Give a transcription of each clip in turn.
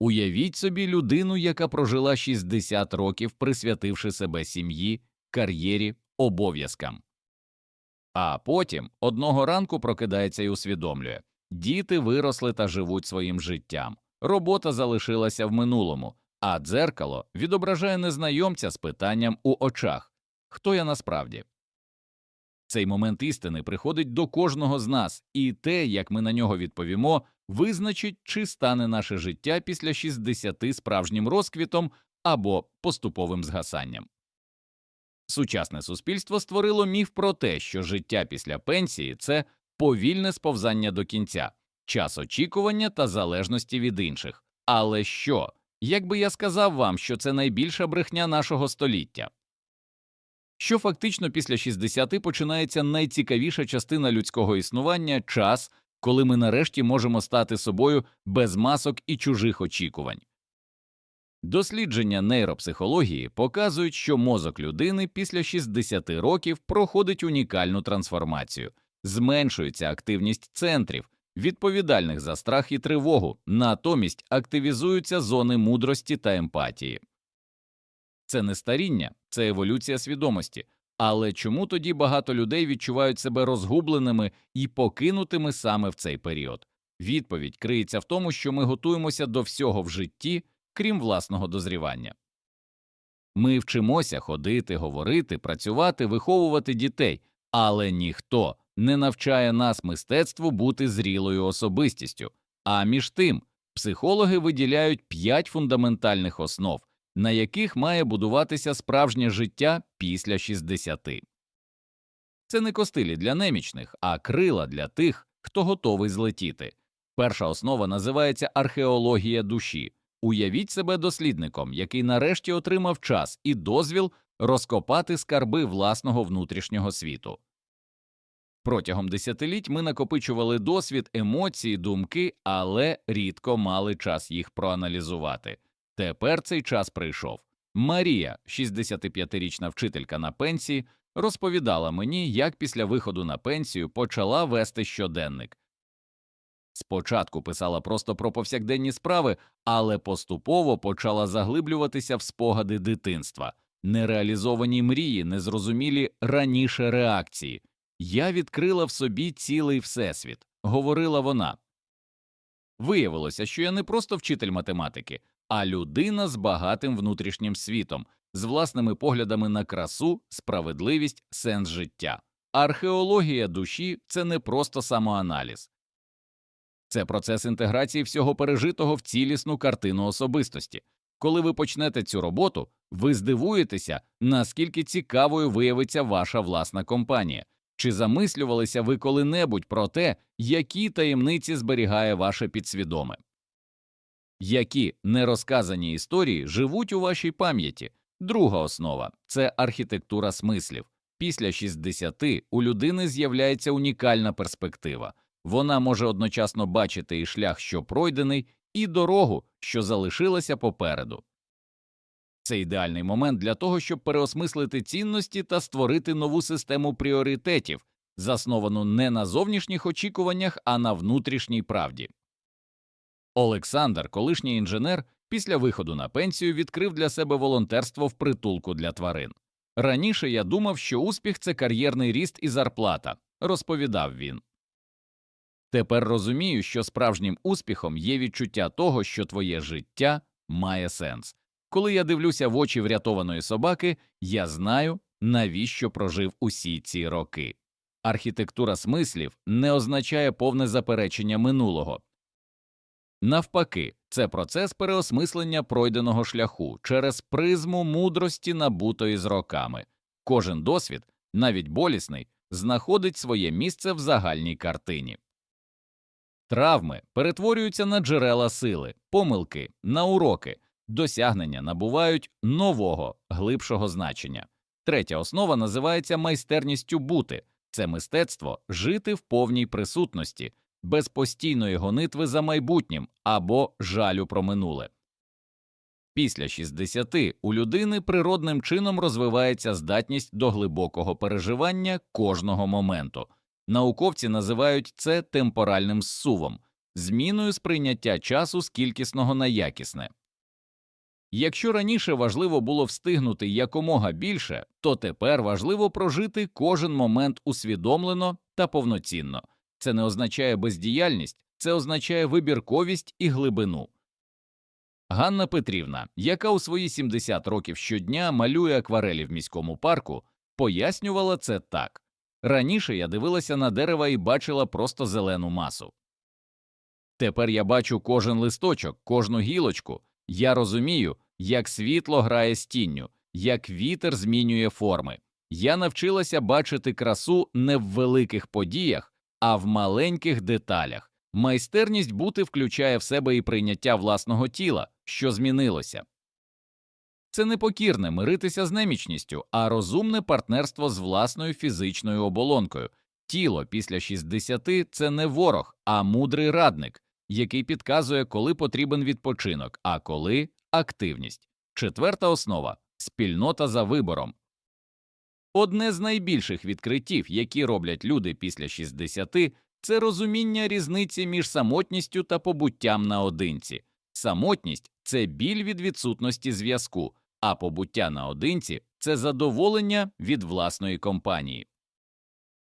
Уявіть собі людину, яка прожила 60 років, присвятивши себе сім'ї, кар'єрі, обов'язкам. А потім одного ранку прокидається і усвідомлює діти виросли та живуть своїм життям, робота залишилася в минулому, а дзеркало відображає незнайомця з питанням у очах хто я насправді. Цей момент істини приходить до кожного з нас, і те, як ми на нього відповімо, визначить, чи стане наше життя після 60 справжнім розквітом або поступовим згасанням. Сучасне суспільство створило міф про те, що життя після пенсії це повільне сповзання до кінця, час очікування та залежності від інших. Але що, якби я сказав вам, що це найбільша брехня нашого століття? Що фактично після 60 починається найцікавіша частина людського існування час, коли ми нарешті можемо стати собою без масок і чужих очікувань. Дослідження нейропсихології показують, що мозок людини після 60 років проходить унікальну трансформацію, зменшується активність центрів, відповідальних за страх і тривогу, натомість активізуються зони мудрості та емпатії. Це не старіння, це еволюція свідомості. Але чому тоді багато людей відчувають себе розгубленими і покинутими саме в цей період? Відповідь криється в тому, що ми готуємося до всього в житті, крім власного дозрівання. Ми вчимося ходити, говорити, працювати, виховувати дітей, але ніхто не навчає нас мистецтву бути зрілою особистістю. А між тим, психологи виділяють п'ять фундаментальних основ, на яких має будуватися справжнє життя після 60. Це не костилі для немічних, а крила для тих, хто готовий злетіти. Перша основа називається археологія душі. Уявіть себе дослідником, який нарешті отримав час і дозвіл розкопати скарби власного внутрішнього світу. Протягом десятиліть ми накопичували досвід, емоції, думки, але рідко мали час їх проаналізувати. Тепер цей час прийшов. Марія, 65-річна вчителька на пенсії, розповідала мені, як після виходу на пенсію почала вести щоденник. Спочатку писала просто про повсякденні справи, але поступово почала заглиблюватися в спогади дитинства, нереалізовані мрії, незрозумілі раніше реакції. Я відкрила в собі цілий всесвіт, говорила вона. Виявилося, що я не просто вчитель математики, а людина з багатим внутрішнім світом, з власними поглядами на красу, справедливість, сенс життя. Археологія душі це не просто самоаналіз, це процес інтеграції всього пережитого в цілісну картину особистості. Коли ви почнете цю роботу, ви здивуєтеся, наскільки цікавою виявиться ваша власна компанія. Чи замислювалися ви коли-небудь про те, які таємниці зберігає ваше підсвідоме? Які нерозказані історії живуть у вашій пам'яті? Друга основа це архітектура смислів. Після 60 у людини з'являється унікальна перспектива. Вона може одночасно бачити і шлях, що пройдений, і дорогу, що залишилася попереду. Це ідеальний момент для того, щоб переосмислити цінності та створити нову систему пріоритетів, засновану не на зовнішніх очікуваннях, а на внутрішній правді. Олександр, колишній інженер, після виходу на пенсію відкрив для себе волонтерство в притулку для тварин. Раніше я думав, що успіх це кар'єрний ріст і зарплата, розповідав він. Тепер розумію, що справжнім успіхом є відчуття того, що твоє життя має сенс. Коли я дивлюся в очі врятованої собаки, я знаю, навіщо прожив усі ці роки. Архітектура смислів не означає повне заперечення минулого. Навпаки, це процес переосмислення пройденого шляху через призму мудрості, набутої з роками. Кожен досвід, навіть болісний, знаходить своє місце в загальній картині. Травми перетворюються на джерела сили, помилки, на уроки, досягнення набувають нового, глибшого значення. Третя основа називається майстерністю бути це мистецтво жити в повній присутності, без постійної гонитви за майбутнім або жалю про минуле. Після 60 у людини природним чином розвивається здатність до глибокого переживання кожного моменту. Науковці називають це темпоральним зсувом. зміною сприйняття часу з кількісного на якісне. Якщо раніше важливо було встигнути якомога більше, то тепер важливо прожити кожен момент усвідомлено та повноцінно. Це не означає бездіяльність, це означає вибірковість і глибину. Ганна Петрівна, яка у свої 70 років щодня малює акварелі в міському парку, пояснювала це так раніше я дивилася на дерева і бачила просто зелену масу. Тепер я бачу кожен листочок, кожну гілочку, я розумію, як світло грає з тінню, як вітер змінює форми. Я навчилася бачити красу не в великих подіях, а в маленьких деталях. Майстерність бути включає в себе і прийняття власного тіла, що змінилося. Це не покірне миритися з немічністю, а розумне партнерство з власною фізичною оболонкою. Тіло після 60 – це не ворог, а мудрий радник, який підказує, коли потрібен відпочинок, а коли активність. Четверта основа спільнота за вибором. Одне з найбільших відкриттів, які роблять люди після 60 – це розуміння різниці між самотністю та побуттям наодинці. Самотність це біль від відсутності зв'язку, а побуття наодинці це задоволення від власної компанії.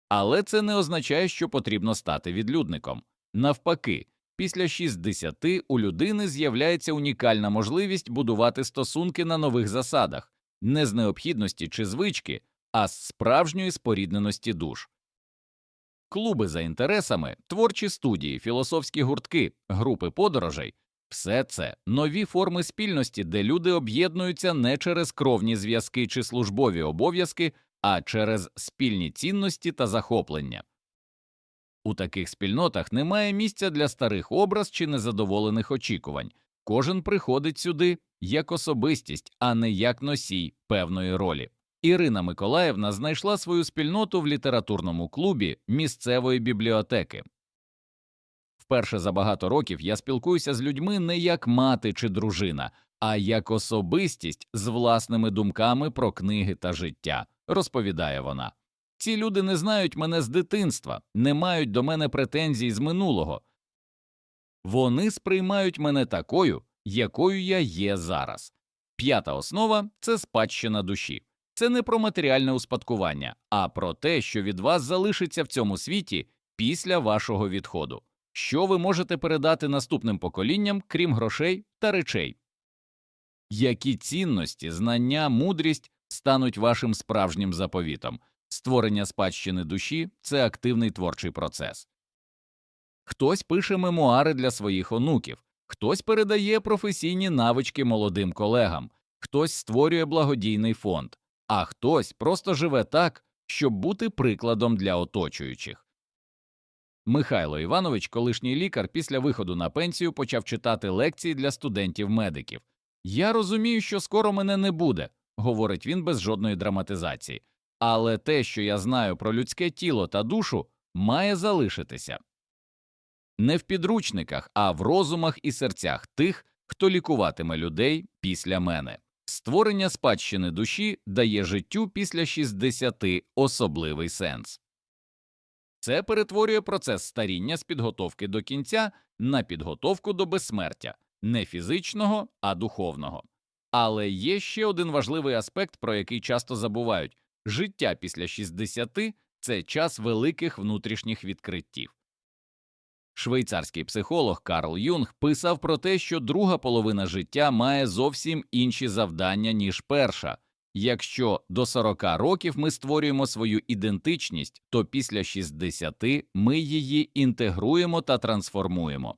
Але це не означає, що потрібно стати відлюдником. Навпаки, після 60 у людини з'являється унікальна можливість будувати стосунки на нових засадах, не з необхідності чи звички, а з справжньої спорідненості душ. Клуби за інтересами, творчі студії, філософські гуртки, групи подорожей все це нові форми спільності, де люди об'єднуються не через кровні зв'язки чи службові обов'язки, а через спільні цінності та захоплення. У таких спільнотах немає місця для старих образ чи незадоволених очікувань. Кожен приходить сюди як особистість, а не як носій певної ролі. Ірина Миколаївна знайшла свою спільноту в літературному клубі місцевої бібліотеки. Вперше за багато років я спілкуюся з людьми не як мати чи дружина, а як особистість з власними думками про книги та життя, розповідає вона. Ці люди не знають мене з дитинства, не мають до мене претензій з минулого. Вони сприймають мене такою, якою я є зараз. П'ята основа це спадщина душі. Це не про матеріальне успадкування, а про те, що від вас залишиться в цьому світі після вашого відходу. Що ви можете передати наступним поколінням, крім грошей та речей, які цінності, знання, мудрість стануть вашим справжнім заповітом, створення спадщини душі це активний творчий процес. Хтось пише мемуари для своїх онуків, хтось передає професійні навички молодим колегам, хтось створює благодійний фонд, а хтось просто живе так, щоб бути прикладом для оточуючих. Михайло Іванович, колишній лікар, після виходу на пенсію почав читати лекції для студентів-медиків. Я розумію, що скоро мене не буде, говорить він без жодної драматизації, але те, що я знаю про людське тіло та душу, має залишитися не в підручниках, а в розумах і серцях тих, хто лікуватиме людей після мене. Створення спадщини душі дає життю після 60 особливий сенс. Це перетворює процес старіння з підготовки до кінця на підготовку до безсмертя, не фізичного, а духовного. Але є ще один важливий аспект, про який часто забувають життя після 60 – це час великих внутрішніх відкриттів. Швейцарський психолог Карл Юнг писав про те, що друга половина життя має зовсім інші завдання, ніж перша. Якщо до 40 років ми створюємо свою ідентичність, то після 60 ми її інтегруємо та трансформуємо.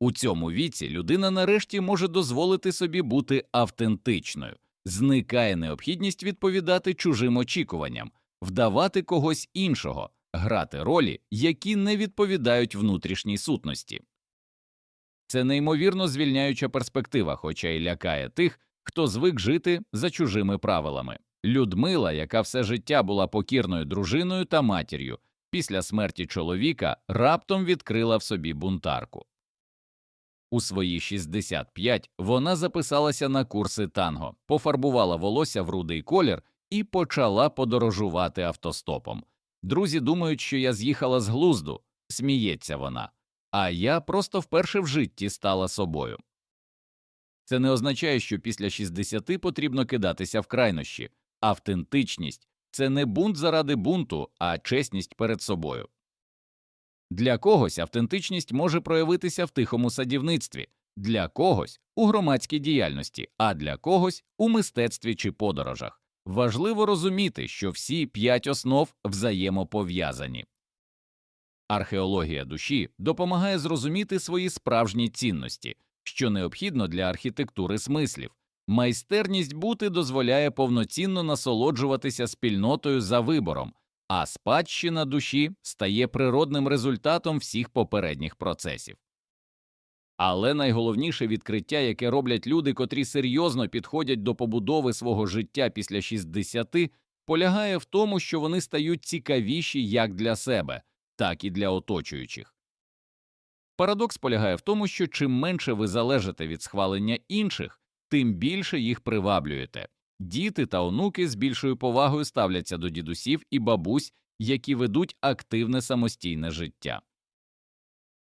У цьому віці людина нарешті може дозволити собі бути автентичною, зникає необхідність відповідати чужим очікуванням, вдавати когось іншого, грати ролі, які не відповідають внутрішній сутності. Це неймовірно звільняюча перспектива, хоча й лякає тих хто звик жити за чужими правилами. Людмила, яка все життя була покірною дружиною та матір'ю, після смерті чоловіка раптом відкрила в собі бунтарку. У свої 65 вона записалася на курси танго, пофарбувала волосся в рудий колір і почала подорожувати автостопом. Друзі думають, що я з'їхала з глузду, сміється вона. а я просто вперше в житті стала собою. Це не означає, що після 60 потрібно кидатися в крайнощі. Автентичність це не бунт заради бунту, а чесність перед собою. Для когось автентичність може проявитися в тихому садівництві, для когось у громадській діяльності, а для когось у мистецтві чи подорожах. Важливо розуміти, що всі п'ять основ взаємопов'язані. Археологія душі допомагає зрозуміти свої справжні цінності, що необхідно для архітектури смислів. Майстерність бути дозволяє повноцінно насолоджуватися спільнотою за вибором, а спадщина душі стає природним результатом всіх попередніх процесів. Але найголовніше відкриття, яке роблять люди, котрі серйозно підходять до побудови свого життя після 60, полягає в тому, що вони стають цікавіші як для себе, так і для оточуючих. Парадокс полягає в тому, що чим менше ви залежите від схвалення інших, тим більше їх приваблюєте. Діти та онуки з більшою повагою ставляться до дідусів і бабусь, які ведуть активне самостійне життя.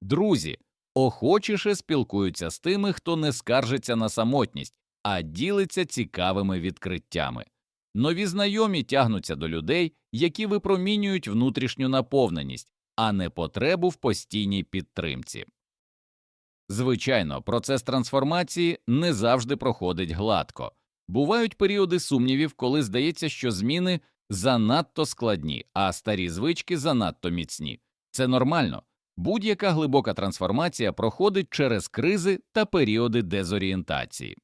Друзі охочіше спілкуються з тими, хто не скаржиться на самотність, а ділиться цікавими відкриттями. Нові знайомі тягнуться до людей, які випромінюють внутрішню наповненість, а не потребу в постійній підтримці. Звичайно, процес трансформації не завжди проходить гладко. Бувають періоди сумнівів, коли здається, що зміни занадто складні, а старі звички занадто міцні. Це нормально. Будь-яка глибока трансформація проходить через кризи та періоди дезорієнтації.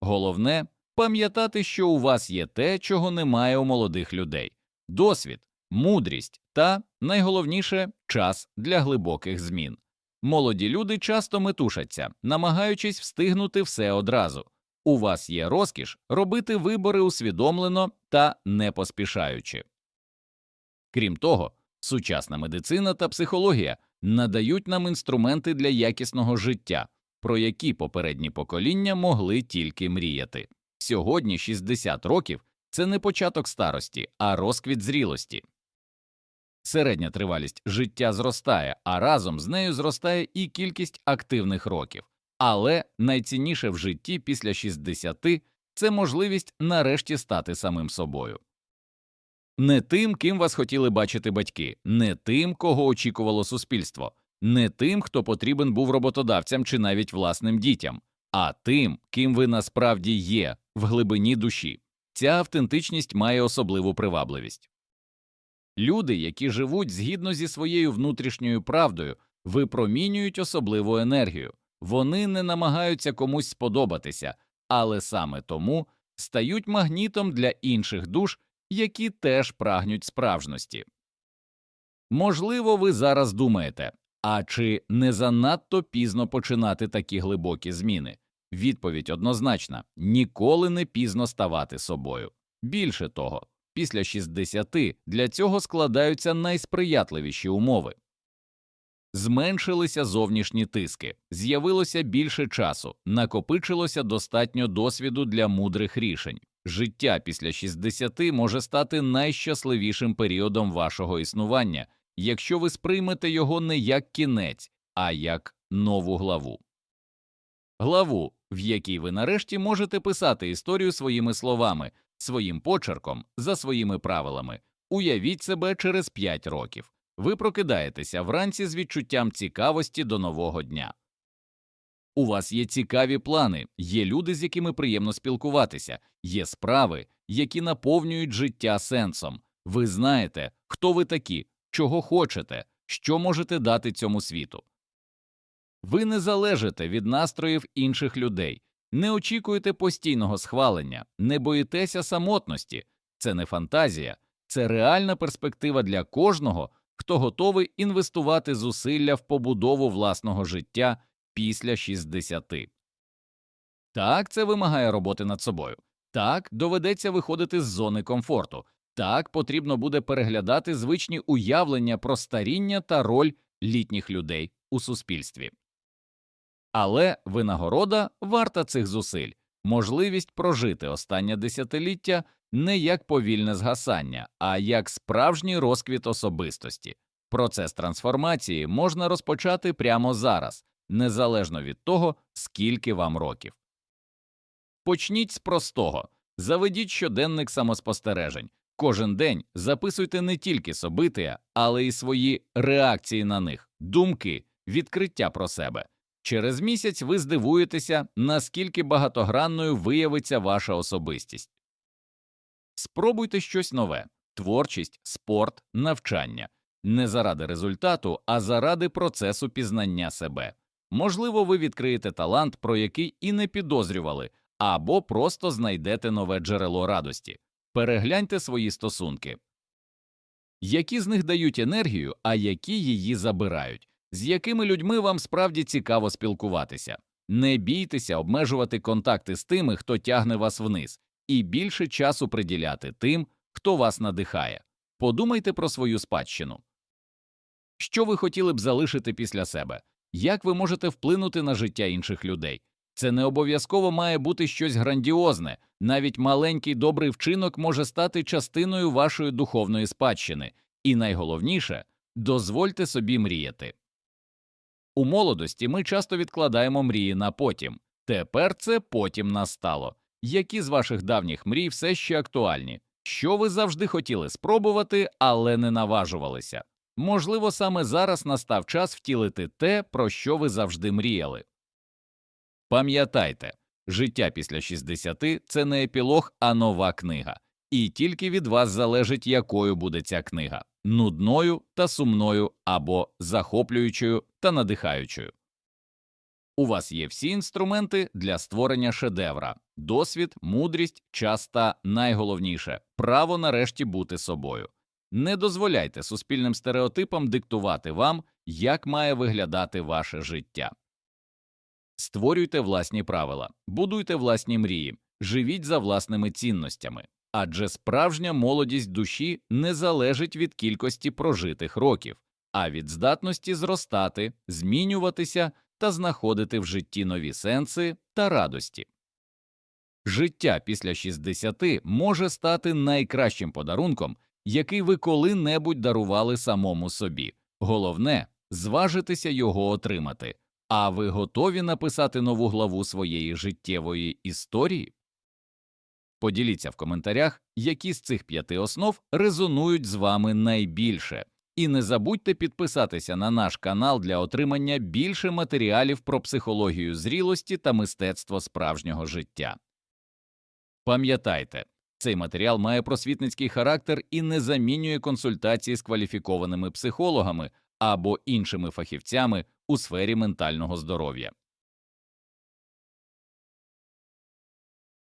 Головне пам'ятати, що у вас є те, чого немає у молодих людей досвід, мудрість та, найголовніше, час для глибоких змін. Молоді люди часто метушаться, намагаючись встигнути все одразу. У вас є розкіш робити вибори усвідомлено та не поспішаючи. Крім того, сучасна медицина та психологія надають нам інструменти для якісного життя, про які попередні покоління могли тільки мріяти. Сьогодні 60 років це не початок старості, а розквіт зрілості. Середня тривалість життя зростає, а разом з нею зростає і кількість активних років. Але найцінніше в житті після 60 – це можливість нарешті стати самим собою. Не тим, ким вас хотіли бачити батьки, не тим, кого очікувало суспільство, не тим, хто потрібен був роботодавцям чи навіть власним дітям, а тим, ким ви насправді є в глибині душі. Ця автентичність має особливу привабливість. Люди, які живуть згідно зі своєю внутрішньою правдою, випромінюють особливу енергію, вони не намагаються комусь сподобатися, але саме тому стають магнітом для інших душ, які теж прагнуть справжності. Можливо, ви зараз думаєте, а чи не занадто пізно починати такі глибокі зміни? Відповідь однозначна ніколи не пізно ставати собою. Більше того, після 60 для цього складаються найсприятливіші умови. Зменшилися зовнішні тиски, з'явилося більше часу, накопичилося достатньо досвіду для мудрих рішень. Життя після 60 може стати найщасливішим періодом вашого існування, якщо ви сприймете його не як кінець, а як нову главу. Главу, в якій ви нарешті можете писати історію своїми словами, своїм почерком, за своїми правилами. Уявіть себе через 5 років. Ви прокидаєтеся вранці з відчуттям цікавості до нового дня. У вас є цікаві плани, є люди, з якими приємно спілкуватися, є справи, які наповнюють життя сенсом. Ви знаєте, хто ви такі, чого хочете, що можете дати цьому світу. Ви не залежите від настроїв інших людей, не очікуєте постійного схвалення, не боїтеся самотності. Це не фантазія, це реальна перспектива для кожного, хто готовий інвестувати зусилля в побудову власного життя після 60. Так, це вимагає роботи над собою. Так, доведеться виходити з зони комфорту. Так, потрібно буде переглядати звичні уявлення про старіння та роль літніх людей у суспільстві. Але винагорода варта цих зусиль, можливість прожити останнє десятиліття не як повільне згасання, а як справжній розквіт особистості. Процес трансформації можна розпочати прямо зараз, незалежно від того, скільки вам років. Почніть з простого. Заведіть щоденник самоспостережень. Кожен день записуйте не тільки события, але й свої реакції на них, думки, відкриття про себе. Через місяць ви здивуєтеся, наскільки багатогранною виявиться ваша особистість. Спробуйте щось нове творчість, спорт, навчання не заради результату, а заради процесу пізнання себе. Можливо, ви відкриєте талант, про який і не підозрювали, або просто знайдете нове джерело радості. Перегляньте свої стосунки. Які з них дають енергію, а які її забирають, з якими людьми вам справді цікаво спілкуватися. Не бійтеся обмежувати контакти з тими, хто тягне вас вниз, і більше часу приділяти тим, хто вас надихає. Подумайте про свою спадщину. Що ви хотіли б залишити після себе? Як ви можете вплинути на життя інших людей? Це не обов'язково має бути щось грандіозне, навіть маленький добрий вчинок може стати частиною вашої духовної спадщини, і найголовніше дозвольте собі мріяти. У молодості ми часто відкладаємо мрії на потім. Тепер це потім настало. Які з ваших давніх мрій все ще актуальні? Що ви завжди хотіли спробувати, але не наважувалися? Можливо, саме зараз настав час втілити те, про що ви завжди мріяли. Пам'ятайте, життя після 60 – це не епілог, а нова книга, і тільки від вас залежить, якою буде ця книга нудною та сумною або захоплюючою та надихаючою. У вас є всі інструменти для створення шедевра, досвід, мудрість, час та найголовніше право нарешті бути собою. Не дозволяйте суспільним стереотипам диктувати вам, як має виглядати ваше життя. Створюйте власні правила, будуйте власні мрії, живіть за власними цінностями, адже справжня молодість душі не залежить від кількості прожитих років, а від здатності зростати, змінюватися та знаходити в житті нові сенси та радості. Життя після 60 може стати найкращим подарунком, який ви коли-небудь дарували самому собі. Головне зважитися його отримати. А ви готові написати нову главу своєї життєвої історії? Поділіться в коментарях, які з цих п'яти основ резонують з вами найбільше. І не забудьте підписатися на наш канал для отримання більше матеріалів про психологію зрілості та мистецтво справжнього життя. Пам'ятайте, цей матеріал має просвітницький характер і не замінює консультації з кваліфікованими психологами або іншими фахівцями у сфері ментального здоров'я.